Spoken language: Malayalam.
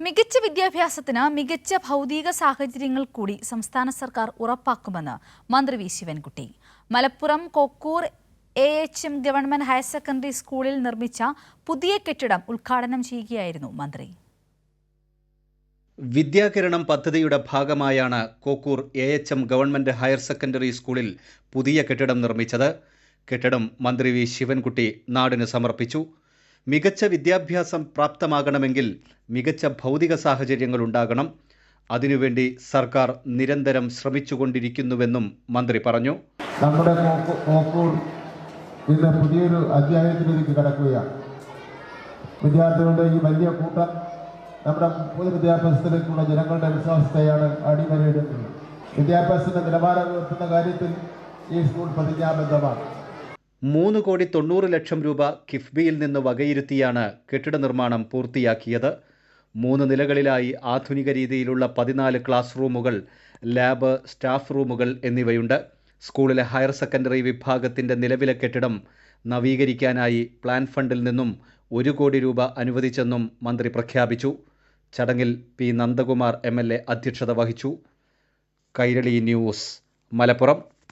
മികച്ച വിദ്യാഭ്യാസത്തിന് മികച്ച ഭൗതിക സാഹചര്യങ്ങൾ കൂടി സംസ്ഥാന സർക്കാർ ഉറപ്പാക്കുമെന്ന് മന്ത്രി V Sivankutty. Malappuram Kokkur A H M government higher secondary സ്കൂളിൽ നിർമ്മിച്ച പുതിയ കെട്ടിടം ഉദ്ഘാടനം ചെയ്യുകയായിരുന്നു മന്ത്രി. വിദ്യാകിരണം പദ്ധതിയുടെ ഭാഗമായാണ് Kokkur A H M government higher secondary സ്കൂളിൽ പുതിയ കെട്ടിടം നിർമ്മിച്ചത്. കെട്ടിടം മന്ത്രി വി ശിവൻകുട്ടി നാടിന് സമർപ്പിച്ചു. മികച്ച വിദ്യാഭ്യാസം പ്രാപ്തമാകണമെങ്കിൽ മികച്ച ഭൗതിക സാഹചര്യങ്ങൾ ഉണ്ടാകണം. അതിനുവേണ്ടി സർക്കാർ നിരന്തരം ശ്രമിച്ചുകൊണ്ടിരിക്കുന്നുവെന്നും മന്ത്രി പറഞ്ഞു. നമ്മുടെ ഇന്ന് പുതിയൊരു അധ്യായത്തിലേക്ക് കടക്കുകയാണ്. വിദ്യാർത്ഥികളുടെ ഈ വലിയ കൂട്ടം നമ്മുടെ പൊതു വിദ്യാഭ്യാസത്തിലേക്കുള്ള ജനങ്ങളുടെ വിശ്വാസത്തെയാണ് അടിവരയിടുന്നത്. വിദ്യാഭ്യാസത്തിന്റെ നിലവാരം ഉയർത്തുന്ന കാര്യത്തിൽ ഈ സ്കൂൾ പ്രതിജ്ഞാബദ്ധമാണ്. മൂന്ന് കോടി തൊണ്ണൂറ് ലക്ഷം രൂപ കിഫ്ബിയിൽ നിന്ന് വകയിരുത്തിയാണ് കെട്ടിട നിർമ്മാണം പൂർത്തിയാക്കിയത്. മൂന്ന് നിലകളിലായി ആധുനിക രീതിയിലുള്ള പതിനാല് ക്ലാസ് റൂമുകൾ ലാബ് സ്റ്റാഫ് റൂമുകൾ എന്നിവയുണ്ട്. സ്കൂളിലെ ഹയർ സെക്കൻഡറി വിഭാഗത്തിന്റെ നിലവിലെ കെട്ടിടം നവീകരിക്കാനായി പ്ലാൻ ഫണ്ടിൽ നിന്നും ഒരു കോടി രൂപ അനുവദിച്ചെന്നും മന്ത്രി പ്രഖ്യാപിച്ചു. ചടങ്ങിൽ പി നന്ദകുമാർ എം അധ്യക്ഷത വഹിച്ചു. കൈരളി ന്യൂസ് മലപ്പുറം.